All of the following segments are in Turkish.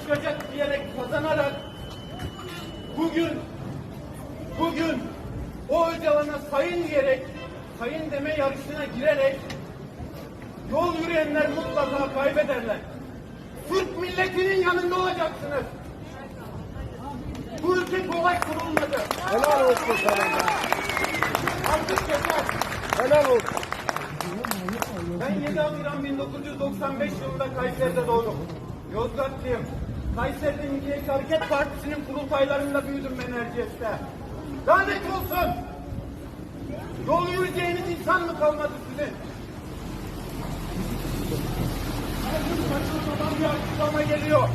çıkacak diyerek kazanarak bugün bugün o Öcalan'a sayın diyerek sayın deme yarışına girerek yol yürüyenler mutlaka kaybederler. Türk milletinin yanında olacaksınız. Bu ülke kolay kurulmadı. Helal olsun sana. Artık yeter. Helal olsun. Ben 7 Haziran 1995 yılında Kayseri'de doğdum. Yozgatlıyım. Kayseri'de Milliyetçi Hareket Partisi'nin kurultaylarında büyüdüm ben Erciyes'te. Lanet olsun! Yol yürüyeceğiniz insan mı kalmadı sizin? Saçma bir açıklama geliyor.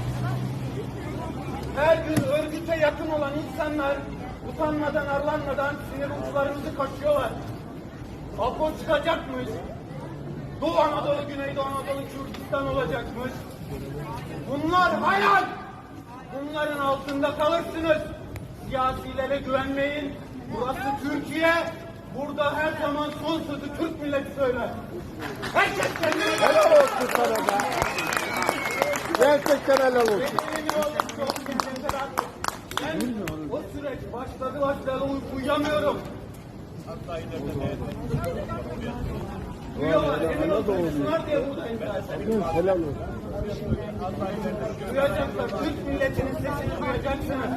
Her gün örgüte yakın olan insanlar utanmadan arlanmadan sinir uçlarımızı kaşıyorlar. Apo çıkacakmış. Doğu Anadolu, Güneydoğu Anadolu, Kürdistan olacakmış. Bunlar hayal. Bunların altında kalırsınız. Siyasilere güvenmeyin. Burası Türkiye. Burada her zaman son sözü Türk milleti söyler. Herkes kendine Helal olsun sana be. Gerçekten helal olsun. Ben o süreç başladı başladı uy- uyuyamıyorum. Diye buradayım zaten. Helal olsun. Duyacaklar, Türk milletinin sesini duyacaksınız.